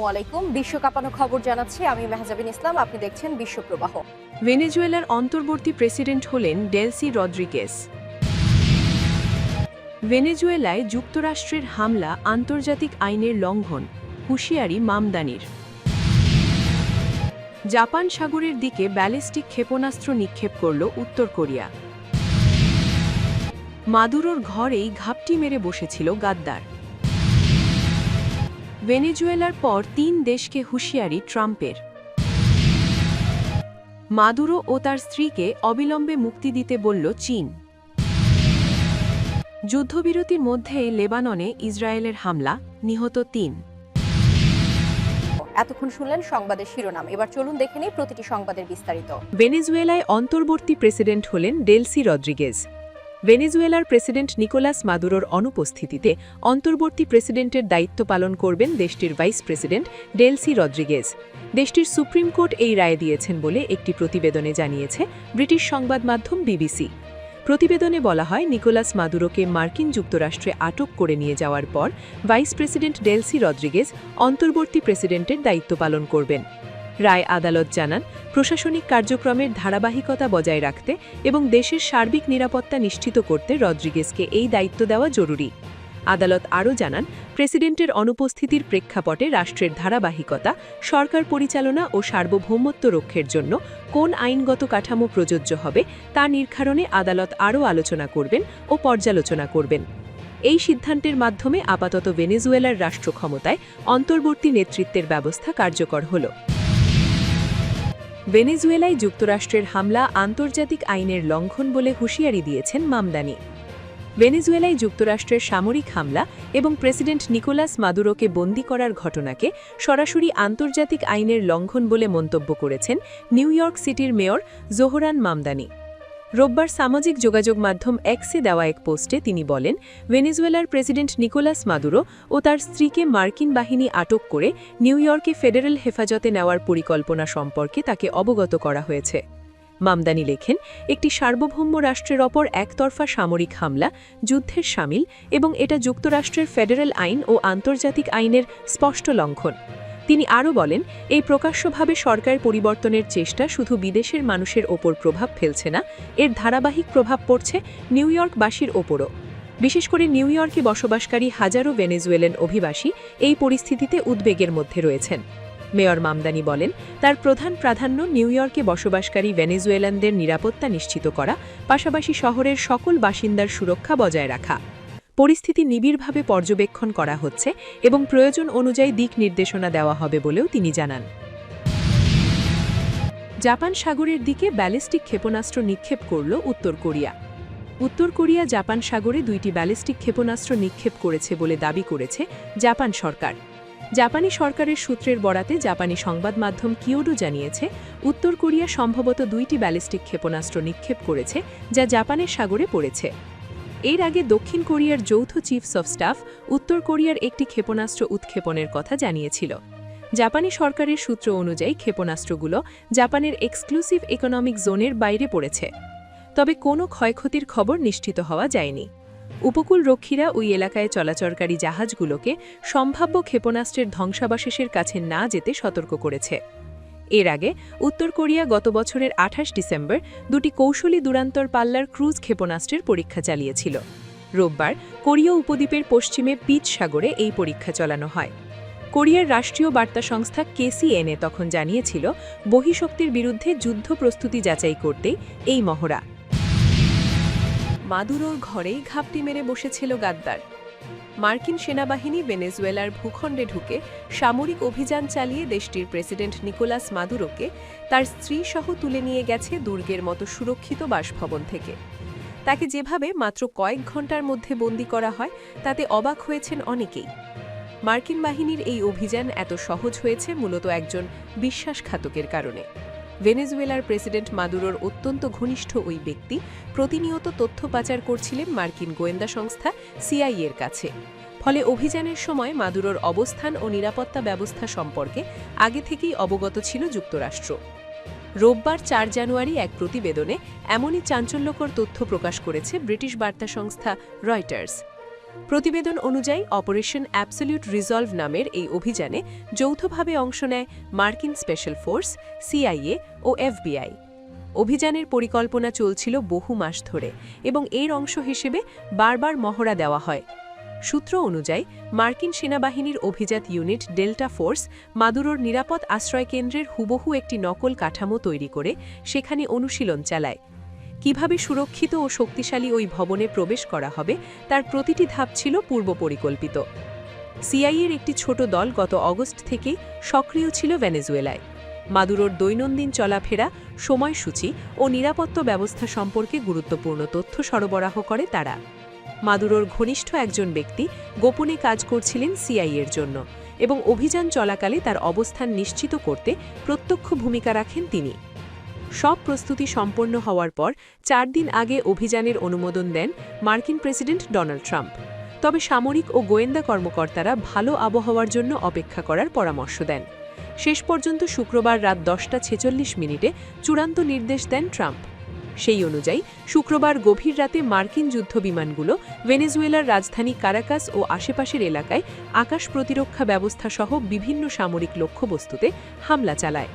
আসসালামু আলাইকুম। বিশ্ব কাঁপানো খবর জানাচ্ছি আমি মেহজাবিন ইসলাম। আপনি দেখছেন বিশ্ব প্রবাহ। ভেনেজুয়েলার অন্তর্বর্তী প্রেসিডেন্ট হলেন ডেলসি রদ্রিগেস ভেনেজুয়েলায় যুক্তরাষ্ট্রের হামলা, আন্তর্জাতিক আইনের লঙ্ঘন, হুঁশিয়ারি মামদানির। জাপান সাগরের দিকে ব্যালিস্টিক ক্ষেপণাস্ত্র নিক্ষেপ করল উত্তর কোরিয়া। মাদুরোর ঘরেই ঘাপটি মেরে বসেছিল গাদ্দার। ভেনেজুয়েলার পর তিন দেশকে হুঁশিয়ারি ট্রাম্পের। মাদুরো ও তার স্ত্রীকে অবিলম্বে মুক্তি দিতে বলল চীন। যুদ্ধবিরতির মধ্যেই লেবাননে ইসরায়েলের হামলা নিহত তিন। এতক্ষণ শুনলেন সংবাদের শিরোনাম। এবার চলুন দেখে নিই প্রতিটি সংবাদের বিস্তারিত। ভেনেজুয়েলায় অন্তর্বর্তী প্রেসিডেন্ট হলেন ডেলসি রদ্রিগেজ ভেনেজুয়েলার প্রেসিডেন্ট নিকোলাস মাদুরোর অনুপস্থিতিতে অন্তর্বর্তী প্রেসিডেন্টের দায়িত্ব পালন করবেন দেশটির ভাইস প্রেসিডেন্ট ডেলসি রদ্রিগেজ। দেশটির সুপ্রিম কোর্ট এই রায় দিয়েছেন বলে একটি প্রতিবেদনে জানিয়েছে ব্রিটিশ সংবাদ মাধ্যম বিবিসি। প্রতিবেদনে বলা হয়, নিকোলাস মাদুরোকে মার্কিন যুক্তরাষ্ট্রে আটক করে নিয়ে যাওয়ার পর ভাইস প্রেসিডেন্ট ডেলসি রদ্রিগেজ অন্তর্বর্তী প্রেসিডেন্টের দায়িত্ব পালন করবেন। রায় আদালত জানান, প্রশাসনিক কার্যক্রমের ধারাবাহিকতা বজায় রাখতে এবং দেশের সার্বিক নিরাপত্তা নিশ্চিত করতে রদ্রিগেজকে এই দায়িত্ব দেওয়া জরুরি। আদালত আরও জানান, প্রেসিডেন্টের অনুপস্থিতির প্রেক্ষাপটে রাষ্ট্রের ধারাবাহিকতা, সরকার পরিচালনা ও সার্বভৌমত্ব রক্ষের জন্য কোন আইনগত কাঠামো প্রযোজ্য হবে তা নির্ধারণে আদালত আরও আলোচনা করবেন ও পর্যালোচনা করবেন। এই সিদ্ধান্তের মাধ্যমে আপাতত ভেনেজুয়েলার রাষ্ট্র ক্ষমতায় অন্তর্বর্তী নেতৃত্বের ব্যবস্থা কার্যকর হল। ভেনেজুয়েলায় যুক্তরাষ্ট্রের হামলা আন্তর্জাতিক আইনের লঙ্ঘন বলে হুঁশিয়ারি দিয়েছেন মামদানি। ভেনেজুয়েলায় যুক্তরাষ্ট্রের সামরিক হামলা এবং প্রেসিডেন্ট নিকোলাস মাদুরোকে বন্দী করার ঘটনাকে সরাসরি আন্তর্জাতিক আইনের লঙ্ঘন বলে মন্তব্য করেছেন নিউ ইয়র্ক সিটির মেয়র জোহরান মামদানি। রোববার সামাজিক যোগাযোগ মাধ্যম এক্সে দেওয়া এক পোস্টে তিনি বলেন, ভেনেজুয়েলার প্রেসিডেন্ট নিকোলাস মাদুরো ও তার স্ত্রীকে মার্কিন বাহিনী আটক করে নিউ ইয়র্কে ফেডারেল হেফাজতে নেওয়ার পরিকল্পনা সম্পর্কে তাকে অবগত করা হয়েছে। মামদানি লেখেন, একটি সার্বভৌম রাষ্ট্রের ওপর একতরফা সামরিক হামলা, যুদ্ধের সামিল এবং এটা যুক্তরাষ্ট্রের ফেডারেল আইন ও আন্তর্জাতিক আইনের স্পষ্ট লঙ্ঘন। তিনি আরও বলেন, এই প্রকাশ্যভাবে সরকার পরিবর্তনের চেষ্টা শুধু বিদেশের মানুষের ওপর প্রভাব ফেলছে না, এর ধারাবাহিক প্রভাব পড়ছে নিউ ইয়র্কবাসীর ওপরও। বিশেষ করে নিউ ইয়র্কে বসবাসকারী হাজারো ভেনেজুয়েলেন অভিবাসী এই পরিস্থিতিতে উদ্বেগের মধ্যে রয়েছেন। মেয়র মামদানি বলেন, তার প্রধান প্রাধান্য নিউ ইয়র্কে বসবাসকারী ভেনেজুয়েলানদের নিরাপত্তা নিশ্চিত করা, পাশাপাশি শহরের সকল বাসিন্দার সুরক্ষা বজায় রাখা। পরিস্থিতি নিবিড়ভাবে পর্যবেক্ষণ করা হচ্ছে এবং প্রয়োজন অনুযায়ী দিক নির্দেশনা দেওয়া হবে বলেও তিনি জানান। জাপান সাগরের দিকে ব্যালিস্টিক ক্ষেপণাস্ত্র নিক্ষেপ করল উত্তর কোরিয়া। উত্তর কোরিয়া জাপান সাগরে দুইটি ব্যালিস্টিক ক্ষেপণাস্ত্র নিক্ষেপ করেছে বলে দাবি করেছে জাপান সরকার। জাপানি সরকারের সূত্রের বরাতে জাপানি সংবাদ মাধ্যম কিওডো জানিয়েছে, উত্তর কোরিয়া সম্ভবত দুইটি ব্যালিস্টিক ক্ষেপণাস্ত্র নিক্ষেপ করেছে যা জাপানের সাগরে পড়েছে। এর আগে দক্ষিণ কোরিয়ার যৌথ চিফস অফ স্টাফ উত্তর কোরিয়ার একটি ক্ষেপণাস্ত্র উৎক্ষেপণের কথা জানিয়েছিল। জাপানি সরকারের সূত্র অনুযায়ী ক্ষেপণাস্ত্রগুলো জাপানের এক্সক্লুসিভ ইকোনমিক জোনের বাইরে পড়েছে। তবে কোনো ক্ষয়ক্ষতির খবর নিশ্চিত হওয়া যায়নি। উপকূল রক্ষীরা ওই এলাকায় চলাচলকারী জাহাজগুলোকে সম্ভাব্য ক্ষেপণাস্ত্রের ধ্বংসাবশেষের কাছে না যেতে সতর্ক করেছে। এর আগে উত্তর কোরিয়া গত বছরের আঠাশ ডিসেম্বর দুটি কৌশলী দূরান্তর পাল্লার ক্রুজ ক্ষেপণাস্ত্রের পরীক্ষা চালিয়েছিল। রোববার কোরীয় উপদ্বীপের পশ্চিমে পিচ সাগরে এই পরীক্ষা চালানো হয়। কোরিয়ার রাষ্ট্রীয় বার্তা সংস্থা কেসিএনএ তখন জানিয়েছিল, বহিঃশক্তির বিরুদ্ধে যুদ্ধ প্রস্তুতি যাচাই করতেই এই মহড়া। মাদুরোর ঘরেই ঘাপটি মেরে বসেছিল গাদ্দার। মার্কিন সেনাবাহিনী ভেনেজুয়েলার ভূখণ্ডে ঢুকে সামরিক অভিযান চালিয়ে দেশটির প্রেসিডেন্ট নিকোলাস মাদুরোকে তার স্ত্রীসহ তুলে নিয়ে গেছে দুর্গের মতো সুরক্ষিত বাসভবন থেকে। তাকে যেভাবে মাত্র কয়েক ঘণ্টার মধ্যে বন্দি করা হয়, তাতে অবাক হয়েছেন অনেকেই। মার্কিন বাহিনীর এই অভিযান এত সহজ হয়েছে মূলত একজন বিশ্বাসঘাতকের কারণে। ভেনেজুয়েলার প্রেসিডেন্ট মাদুরোর অত্যন্ত ঘনিষ্ঠ ওই ব্যক্তি প্রতিনিয়ত তথ্য পাচার করছিলেন মার্কিন গোয়েন্দা সংস্থা সিআইএর কাছে। ফলে অভিযানের সময় মাদুরোর অবস্থান ও নিরাপত্তা ব্যবস্থা সম্পর্কে আগে থেকেই অবগত ছিল যুক্তরাষ্ট্র। রোববার চার জানুয়ারি এক প্রতিবেদনে এমনই চাঞ্চল্যকর তথ্য প্রকাশ করেছে ব্রিটিশ বার্তা সংস্থা রয়টার্স। প্রতিবেদন অনুযায়ী অপারেশন অ্যাবসলিউট রিজলভ নামের এই অভিযানে যৌথভাবে অংশ নেয় মার্কিন স্পেশাল ফোর্স, সিআইএ ও এফবিআই। অভিযানের পরিকল্পনা চলছিল বহু মাস ধরে এবং এর অংশ হিসেবে বারবার মহড়া দেওয়া হয়। সূত্র অনুযায়ী, মার্কিন সেনাবাহিনীর অভিজাত ইউনিট ডেল্টা ফোর্স মাদুরোর নিরাপদ আশ্রয়কেন্দ্রের হুবহু একটি নকল কাঠামো তৈরি করে সেখানে অনুশীলন চালায়। কীভাবে সুরক্ষিত ও শক্তিশালী ওই ভবনে প্রবেশ করা হবে তার প্রতিটি ধাপ ছিল পূর্ব পরিকল্পিত। সিআইএর একটি ছোট দল গত অগস্ট থেকেই সক্রিয় ছিল ভেনেজুয়েলায়। মাদুরোর দৈনন্দিন চলাফেরা, সময়সূচি ও নিরাপত্তা ব্যবস্থা সম্পর্কে গুরুত্বপূর্ণ তথ্য সরবরাহ করে তারা। মাদুরোর ঘনিষ্ঠ একজন ব্যক্তি গোপনে কাজ করছিলেন সিআইএর জন্য এবং অভিযান চলাকালে তার অবস্থান নিশ্চিত করতে প্রত্যক্ষ ভূমিকা রাখেন তিনি। সব প্রস্তুতি সম্পন্ন হওয়ার পর চার দিন আগে অভিযানের অনুমোদন দেন মার্কিন প্রেসিডেন্ট ডোনাল্ড ট্রাম্প। তবে সামরিক ও গোয়েন্দা কর্মকর্তারা ভালো আবহাওয়ার জন্য অপেক্ষা করার পরামর্শ দেন। শেষ পর্যন্ত শুক্রবার রাত দশটা ছেচল্লিশ মিনিটে চূড়ান্ত নির্দেশ দেন ট্রাম্প। সেই অনুযায়ী, শুক্রবার গভীর রাতে মার্কিন যুদ্ধ বিমানগুলো ভেনেজুয়েলার রাজধানী কারাকাস ও আশেপাশের এলাকায় আকাশ প্রতিরক্ষা ব্যবস্থা সহ বিভিন্ন সামরিক লক্ষ্যবস্তুতে হামলা চালায়।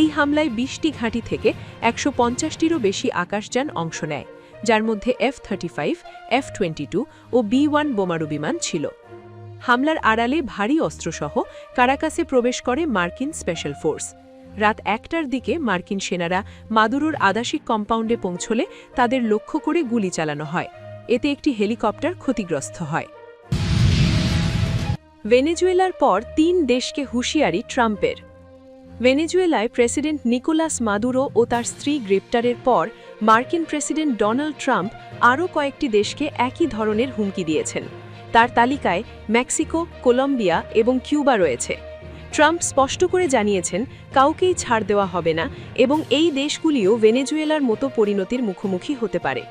এই হামলায় বিশটি ঘাঁটি থেকে একশো পঞ্চাশটিরও বেশি আকাশযান অংশ নেয়, যার মধ্যে F thirty five F twenty two ও বি ওয়ান বোমারু বিমান ছিল। হামলার আড়ালে ভারী অস্ত্রসহ কারাকাসে প্রবেশ করে মার্কিন স্পেশাল ফোর্স। রাত একটার দিকে মার্কিন সেনারা মাদুরোর আদাসিক কম্পাউন্ডে পৌঁছলে তাদের লক্ষ্য করে গুলি চালানো হয়। এতে একটি হেলিকপ্টার ক্ষতিগ্রস্ত হয়। ভেনেজুয়েলার পর তিন দেশকে হুঁশিয়ারি ট্রাম্পের। ভেনেজুয়েলায় প্রেসিডেন্ট নিকোলাস মাদুরো ও তার স্ত্রী গ্রেপ্তারের পর মার্কিন প্রেসিডেন্ট ডোনাল্ড ট্রাম্প আরও কয়েকটি দেশকে একই ধরনের হুমকি দিয়েছেন। তার তালিকায় মেক্সিকো, কলম্বিয়া এবং কিউবা রয়েছে। ট্রাম্প স্পষ্ট করে জানিয়েছেন, কাউকেই ছাড় দেওয়া হবে না এবং এই দেশগুলিও ভেনেজুয়েলার মতো পরিণতির মুখোমুখি হতে পারে।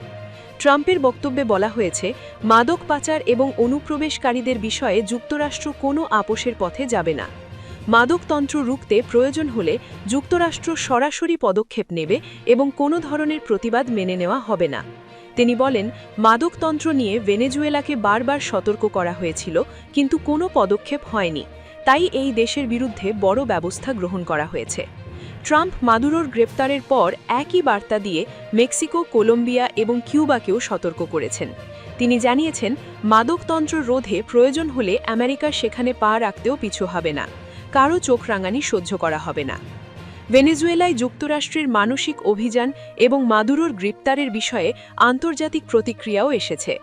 ট্রাম্পের বক্তব্যে বলা হয়েছে, মাদক পাচার এবং অনুপ্রবেশকারীদের বিষয়ে যুক্তরাষ্ট্র কোনো আপোষের পথে যাবে না। মাদকতন্ত্র রুখতে প্রয়োজন হলে যুক্তরাষ্ট্র সরাসরি পদক্ষেপ নেবে এবং কোনো ধরনের প্রতিবাদ মেনে নেওয়া হবে না। তিনি বলেন, মাদকতন্ত্র নিয়ে ভেনেজুয়েলাকে বারবার সতর্ক করা হয়েছিল, কিন্তু কোনো পদক্ষেপ হয়নি। তাই এই দেশের বিরুদ্ধে বড় ব্যবস্থা গ্রহণ করা হয়েছে। ট্রাম্প মাদুরোর গ্রেপ্তারের পর একই বার্তা দিয়ে মেক্সিকো, কলম্বিয়া এবং কিউবাকেও সতর্ক করেছেন। তিনি জানিয়েছেন, মাদকতন্ত্র রোধে প্রয়োজন হলে আমেরিকা সেখানে পা রাখতেও পিছু হবে না। কারও চোখ রাঙানি সহ্য করা হবে না। ভেনেজুয়েলায় যুক্তরাষ্ট্রের মানসিক অভিযান এবং মাদুরোর গ্রেপ্তারের বিষয়ে আন্তর্জাতিক প্রতিক্রিয়াও এসেছে।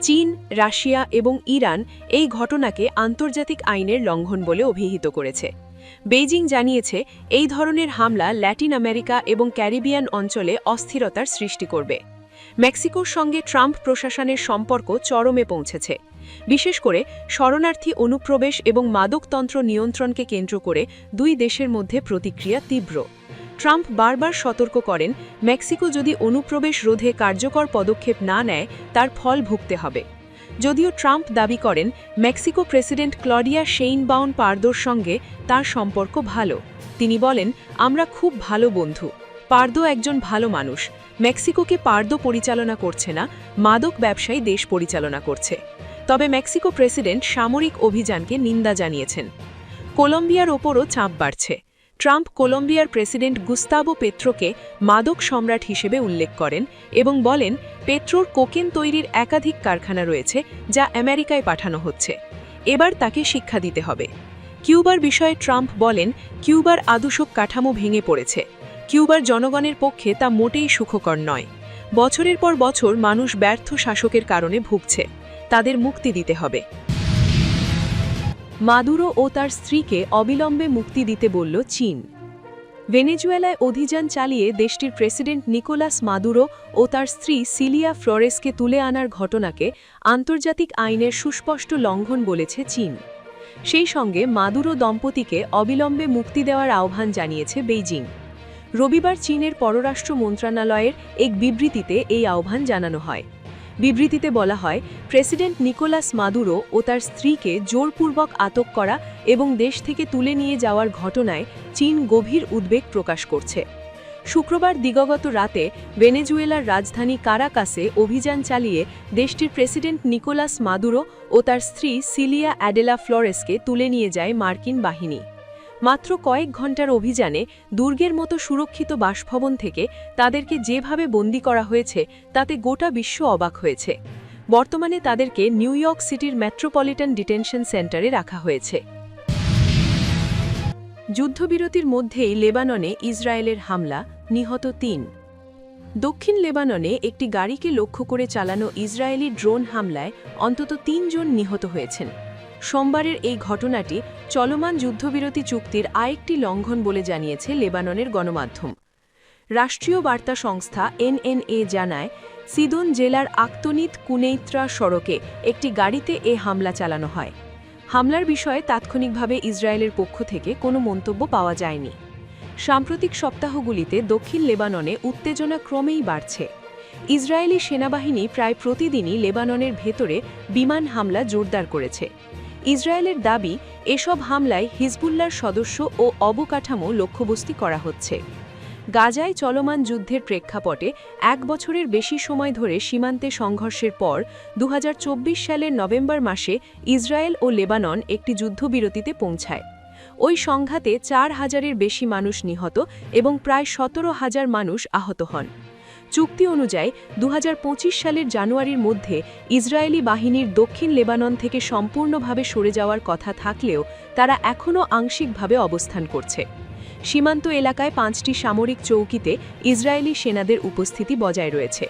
চীন, রাশিয়া এবং ইরান এই ঘটনাকে আন্তর্জাতিক আইনের লঙ্ঘন বলে অভিহিত করেছে। বেইজিং জানিয়েছে, এই ধরনের হামলা ল্যাটিন আমেরিকা এবং ক্যারিবিয়ান অঞ্চলে অস্থিরতার সৃষ্টি করবে। মেক্সিকোর সঙ্গে ট্রাম্প প্রশাসনের সম্পর্ক চরমে পৌঁছেছে। বিশেষ করে শরণার্থী অনুপ্রবেশ এবং মাদকতন্ত্র নিয়ন্ত্রণকে কেন্দ্র করে দুই দেশের মধ্যে প্রতিক্রিয়া তীব্র। ট্রাম্প বারবার সতর্ক করেন, মেক্সিকো যদি অনুপ্রবেশ রোধে কার্যকর পদক্ষেপ না নেয়, তার ফল ভুগতে হবে। যদিও ট্রাম্প দাবি করেন, মেক্সিকো প্রেসিডেন্ট ক্লডিয়া শেইনবাউন পার্দোর সঙ্গে তার সম্পর্ক ভালো। তিনি বলেন, আমরা খুব ভালো বন্ধু। পার্দো একজন ভালো মানুষ। মেক্সিকোকে পার্দো পরিচালনা করছে না, মাদক ব্যবসায়ী দেশ পরিচালনা করছে। তবে মেক্সিকো প্রেসিডেন্ট সামরিক অভিযানকে নিন্দা জানিয়েছেন। কলম্বিয়ার ওপরও চাপ বাড়ছে। ট্রাম্প কলম্বিয়ার প্রেসিডেন্ট গুস্তাবো পেত্রোকে মাদক সম্রাট হিসেবে উল্লেখ করেন এবং বলেন পেট্রোর কোকেন তৈরির একাধিক কারখানা রয়েছে যা আমেরিকায় পাঠানো হচ্ছে। এবার তাকে শিক্ষা দিতে হবে। কিউবার বিষয়ে ট্রাম্প বলেন, কিউবার আদূষক কাঠামো ভেঙে পড়েছে। কিউবার জনগণের পক্ষে তা মোটেই সুখকর নয়। বছরের পর বছর মানুষ ব্যর্থ শাসকের কারণে ভুগছে। তাদের মুক্তি দিতে হবে। মাদুরো ও তার স্ত্রীকে অবিলম্বে মুক্তি দিতে বলল চীন। ভেনেজুয়েলায় অভিযান চালিয়ে দেশটির প্রেসিডেন্ট নিকোলাস মাদুরো ও তার স্ত্রী সিলিয়া ফ্লোরেসকে তুলে আনার ঘটনাকে আন্তর্জাতিক আইনের সুস্পষ্ট লঙ্ঘন বলেছে চীন। সেই সঙ্গে মাদুরো দম্পতিকে অবিলম্বে মুক্তি দেওয়ার আহ্বান জানিয়েছে বেইজিং। রবিবার চীনের পররাষ্ট্র মন্ত্রণালয়ের এক বিবৃতিতে এই আহ্বান জানানো হয়। বিবৃতিতে বলা হয়, প্রেসিডেন্ট নিকোলাস মাদুরো ও তার স্ত্রীকে জোরপূর্বক আটক করা এবং দেশ থেকে তুলে নিয়ে যাওয়ার ঘটনায় চীন গভীর উদ্বেগ প্রকাশ করছে। শুক্রবার দিগগত রাতে ভেনেজুয়েলার রাজধানী কারাকাসে অভিযান চালিয়ে দেশটির প্রেসিডেন্ট নিকোলাস মাদুরো ও তার স্ত্রী সিলিয়া অ্যাডেলা ফ্লোরেসকে তুলে নিয়ে যায় মার্কিন বাহিনী। মাত্র কয়েক ঘণ্টার অভিযানে দুর্গের মতো সুরক্ষিত বাসভবন থেকে তাদেরকে যেভাবে বন্দী করা হয়েছে, তাতে গোটা বিশ্ব অবাক হয়েছে। বর্তমানে তাদেরকে নিউ ইয়র্ক সিটির মেট্রোপলিটন ডিটেনশন সেন্টারে রাখা হয়েছে। যুদ্ধবিরতির মধ্যেই লেবাননে ইসরায়েলের হামলা, নিহত তিন। দক্ষিণ লেবাননে একটি গাড়িকে লক্ষ্য করে চালানো ইসরায়েলি ড্রোন হামলায় অন্তত তিনজন নিহত হয়েছেন। সোমবারের এই ঘটনাটি চলমান যুদ্ধবিরতি চুক্তির আরেকটি লঙ্ঘন বলে জানিয়েছে লেবাননের গণমাধ্যম। রাষ্ট্রীয় বার্তা সংস্থা এনএনএ জানায়, সিদোন জেলার আক্তনিত কুনেইত্রা সড়কে একটি গাড়িতে এ হামলা চালানো হয়। হামলার বিষয়ে তাৎক্ষণিকভাবে ইসরায়েলের পক্ষ থেকে কোনো মন্তব্য পাওয়া যায়নি। সাম্প্রতিক সপ্তাহগুলিতে দক্ষিণ লেবাননে উত্তেজনা ক্রমেই বাড়ছে। ইসরায়েলি সেনাবাহিনী প্রায় প্রতিদিনই লেবাননের ভেতরে বিমান হামলা জোরদার করেছে। ইসরায়েলের দাবি, এসব হামলায় হিজবুল্লার সদস্য ও অবকাঠামো লক্ষ্যবস্তি করা হচ্ছে। গাজায় চলমান যুদ্ধের প্রেক্ষাপটে এক বছরের বেশি সময় ধরে সীমান্তে সংঘর্ষের পর দু হাজার চব্বিশ সালের নভেম্বর মাসে ইসরায়েল ও লেবানন একটি যুদ্ধবিরতিতে পৌঁছায়। ওই সংঘাতে চার হাজারের বেশি মানুষ নিহত এবং প্রায় সতেরো হাজার মানুষ আহত হন। চুক্তি অনুযায়ী দু হাজার পঁচিশ সালের জানুয়ারির মধ্যে ইসরায়েলি বাহিনীর দক্ষিণ লেবানন থেকে সম্পূর্ণভাবে সরে যাওয়ার কথা থাকলেও তারা এখনও আংশিকভাবে অবস্থান করছে। সীমান্ত এলাকায় পাঁচটি সামরিক চৌকিতে ইসরায়েলি সেনাদের উপস্থিতি বজায় রয়েছে।